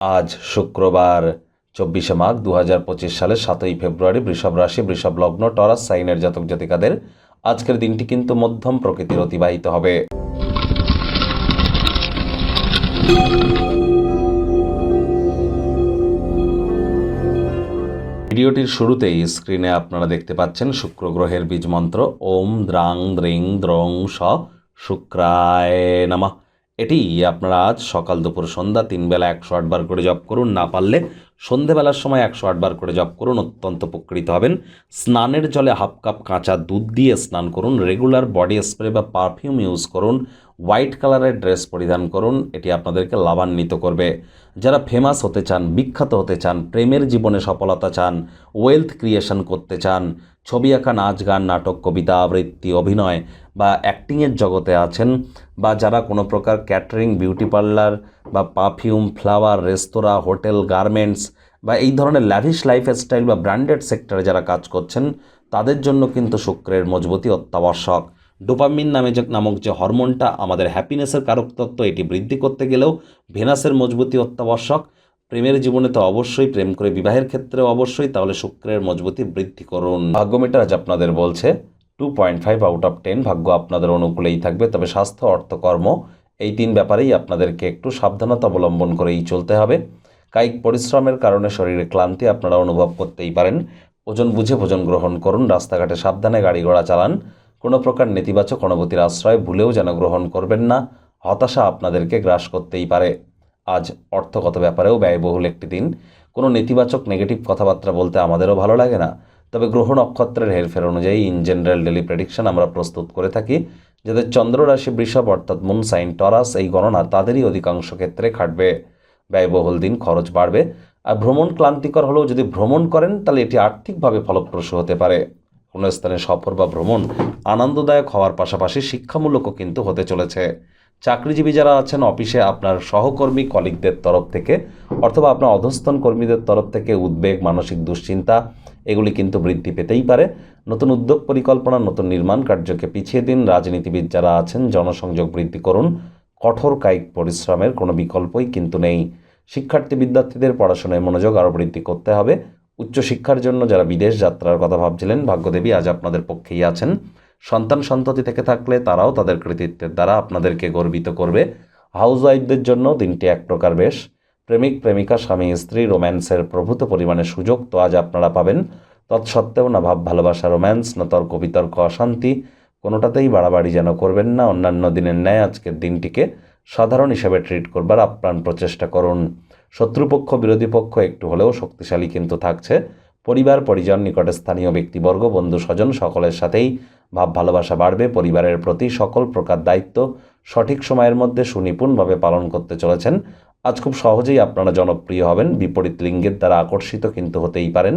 আজ শুক্রবার, চব্বিশে মাঘ দু হাজার পঁচিশ সালের সাতই ফেব্রুয়ারি, বৃষভ রাশি, বৃষভ লগ্ন, টরাস, সাইনের জাতক জাতিকাদের আজকের দিনটি কিন্তু মধ্যম প্রকৃতির অতিবাহিত হবে। ভিডিওটির শুরুতেই স্ক্রিনে আপনারা দেখতে পাচ্ছেন শুক্র গ্রহের বীজ মন্ত্র, ওম দ্রাং দ্রিং দ্রং স শুক্রায় নামা। এটি আপনারা আজ সকাল দুপুর সন্ধ্যা তিন বেলা একশো আটবার করে জপ করুন, না পারলে সন্ধেবেলার সময় একশো আটবার করে জপ করুন, অত্যন্ত উপকৃত হবেন। স্নানের জলে হাফ কাপ কাঁচা দুধ দিয়ে স্নান করুন রেগুলার বডি স্প্রে বা পারফিউম ইউজ করুন হোয়াইট কালারের ড্রেস পরিধান করুন, এটি আপনাদেরকে লাভান্বিত করবে। যারা ফেমাস হতে চান, বিখ্যাত হতে চান, প্রেমের জীবনে সফলতা চান ওয়েলথ ক্রিয়েশন করতে চান, ছবি আঁকা, নাচ গান, নাটক, কবিতা, আবৃত্তি, অভিনয় বা অ্যাক্টিংয়ের জগতে আছেন বা যারা কোনো প্রকার ক্যাটারিং বিউটি পার্লার বা পারফিউম ফ্লাওয়ার রেস্তোরাঁ হোটেল গার্মেন্টস বা এই ধরনের ল্যাভিশ লাইফস্টাইল বা ব্র্যান্ডেড সেক্টরে যারা কাজ করছেন, তাদের জন্য কিন্তু শুক্রের মজবুতি অত্যাবশ্যক। ডোপামিন নামে যে নামক যে হরমোনটা আমাদের হ্যাপিনেসের কারক তত্ত্ব, এটি বৃদ্ধি করতে গেলেও ভেনাসের মজবুতি অত্যাবশ্যক। প্রেমের জীবনে তো অবশ্যই প্রেম করে বিবাহের ক্ষেত্রেও অবশ্যই, তাহলে শুক্রের মজবুতি বৃদ্ধি করুন। ভাগ্যমিটার আজ আপনাদের বলছে two point five out of ten ভাগ্য আপনাদের অনুকূলেই থাকবে, তবে স্বাস্থ্য, অর্থকর্ম, এই তিন ব্যাপারেই আপনাদেরকে একটু সাবধানতা অবলম্বন করেই চলতে হবে। কায়িক পরিশ্রমের কারণে শরীরে ক্লান্তি আপনারা অনুভব করতেই পারেন। ওজন বুঝে ভোজন গ্রহণ করুন, রাস্তাঘাটে সাবধানে গাড়ি ঘোড়া চালান। কোনো প্রকার নেতিবাচক অনুভূতির আশ্রয় ভুলেও যেন গ্রহণ করবেন না, হতাশা আপনাদেরকে গ্রাস করতেই পারে। আজ অর্থগত ব্যাপারেও ব্যয়বহুল একটি দিন। কোনো নেতিবাচক নেগেটিভ কথাবার্তা বলতে আমাদেরও ভালো লাগে না। তবে গ্রহ নক্ষত্রের হেরফের অনুযায়ী ইন জেনারেল ডেলি প্রেডিকশন আমরা প্রস্তুত করে থাকি, যাদের চন্দ্ররাশি বৃষভ অর্থাৎ মুন সাইন টরাস এই গণনা তাদেরই অধিকাংশ ক্ষেত্রে খাটবে। ব্যয়বহুল দিন খরচ বাড়বে। আর ভ্রমণ ক্লান্তিকর হলেও যদি ভ্রমণ করেন, তাহলে এটি আর্থিকভাবে ফলপ্রসূ হতে পারে। কোনো স্থানে সফর বা ভ্রমণ আনন্দদায়ক হওয়ার পাশাপাশি শিক্ষামূলকও কিন্তু হতে চলেছে। চাকরিজীবী যারা আছেন, অফিসে আপনার সহকর্মী কলিগদের তরফ থেকে অথবা আপনার অধস্তন কর্মীদের তরফ থেকে উদ্বেগ, মানসিক দুশ্চিন্তা, এগুলি কিন্তু বৃদ্ধি পেতেই পারে। নতুন উদ্যোগ পরিকল্পনা, নতুন নির্মাণ কার্যকে পিছিয়ে দিন। রাজনীতিবিদ যারা আছেন, জনসংযোগ বৃদ্ধি করুন। কঠোর কায়িক পরিশ্রমের কোনো বিকল্পই কিন্তু নেই। শিক্ষার্থী, বিদ্যার্থীদের পড়াশোনায় মনোযোগ আরও বৃদ্ধি করতে হবে। উচ্চশিক্ষার জন্য যারা বিদেশ যাত্রার কথা ভাবছিলেন, ভাগ্যদেবী আজ আপনাদের পক্ষেই আছেন। সন্তান সন্ততি থেকে থাকলে তারাও তাদের কৃতিত্বের দ্বারা আপনাদেরকে গর্বিত করবে। হাউস ওয়াইফদের জন্য দিনটি এক প্রকার বেশ। প্রেমিক, প্রেমিকা, স্বামী, স্ত্রী, রোম্যান্সের প্রভূত পরিমাণে সুযোগ তো আজ আপনারা পাবেন। তৎসত্ত্বেও না ভাব, ভালোবাসা, রোম্যান্স, না তর্ক, বিতর্ক, অশান্তি, কোনোটাতেই বাড়াবাড়ি যেন করবেন না। অন্যান্য দিনের ন্যায় আজকের দিনটিকে সাধারণ হিসেবে ট্রিট করবার আপ্রাণ প্রচেষ্টা করুন। শত্রুপক্ষ, বিরোধী পক্ষ একটু হলেও শক্তিশালী কিন্তু থাকছে। পরিবার, পরিজন, নিকটে স্থানীয় ব্যক্তিবর্গ, বন্ধু, স্বজন সকলের সাথেই ভাব ভালোবাসা বাড়বে। পরিবারের প্রতি সকল প্রকার দায়িত্ব সঠিক সময়ের মধ্যে সুনিপুণভাবে পালন করতে চলেছেন। আজ খুব সহজেই আপনারা জনপ্রিয় হবেন। বিপরীত লিঙ্গের দ্বারা আকর্ষিত কিন্তু হতেই পারেন।